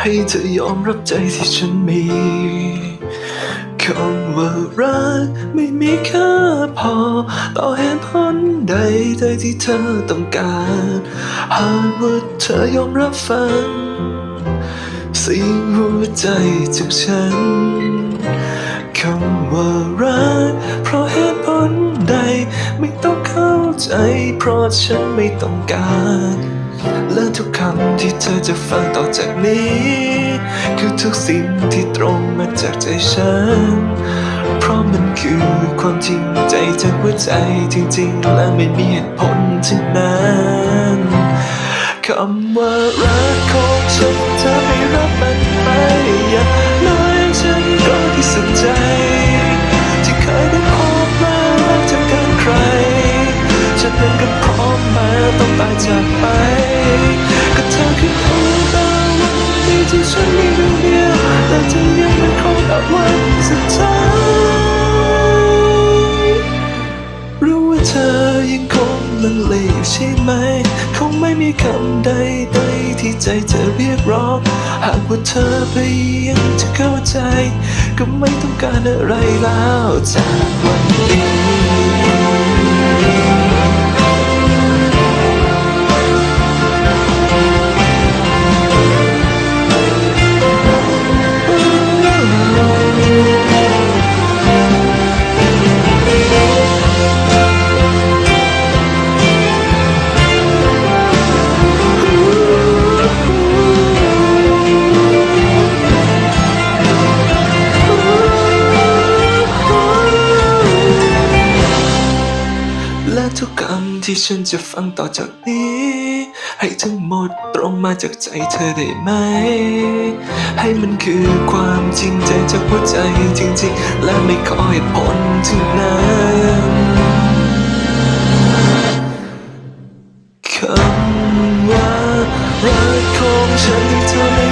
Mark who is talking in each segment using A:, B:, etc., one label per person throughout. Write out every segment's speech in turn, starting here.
A: ให้เธอยอมรับใจที่ฉันมีคำว่ารักไม่มีค่าพอ ต่อเหตุผลใดใดที่เธอต้องการ หากว่าเธอยอมรับฟังสิ่งหัวใจจากฉันคำว่ารักเพราะเหตุผลใดไม่ต้องเข้าใจ เพราะฉันไม่ต้องการ และทุกคำที่เธอจะฟังต่อจากนี้ คือทุกสิ่งที่ตรงมาจากใจฉัน เพราะมันคือความจริงใจจากหัวใจจริง ๆ และไม่มีเหตุผลทั้งนั้นคำว่ารักของฉันเธอไม่รับมันไปอย่าเลยฉันก็ที่สุดใจ ที่เคยได้พบมารักจากกันใคร ฉันนั้นก็พร้อมมาต้องตายจากไป ที่ฉันมีดวงเดียวแต่เธอยังไม่คงกับวันสุดท้ายรู้ว่าเธอยังคงลังเลอยู่ใช่ไหม คงไม่มีคำใดใดที่ใจเธอเรียกร้อง หากว่าเธอพยายามจะเข้าใจ ก็ไม่ต้องการอะไรแล้วจากวันนี้ ทุกคำที่ฉันจะฟังต่อจากนี้ ให้ทั้งหมดตรงมาจากใจเธอได้ไหม ให้มันคือความจริงใจจากหัวใจจริงๆ และไม่ขอเหตุผลทั้งนั้นคำว่ารักของฉันที่เธอไม่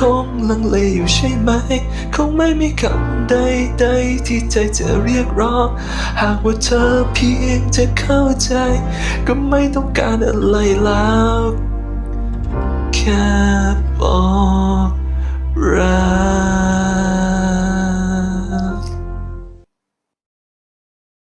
A: คงลังเลอยู่ใช่ไหม คงไม่มีคำใดๆที่ใจจะเรียกร้อง หากว่าเธอเพียงจะเข้าใจ ก็ไม่ต้องการอะไรแล้ว แค่บอก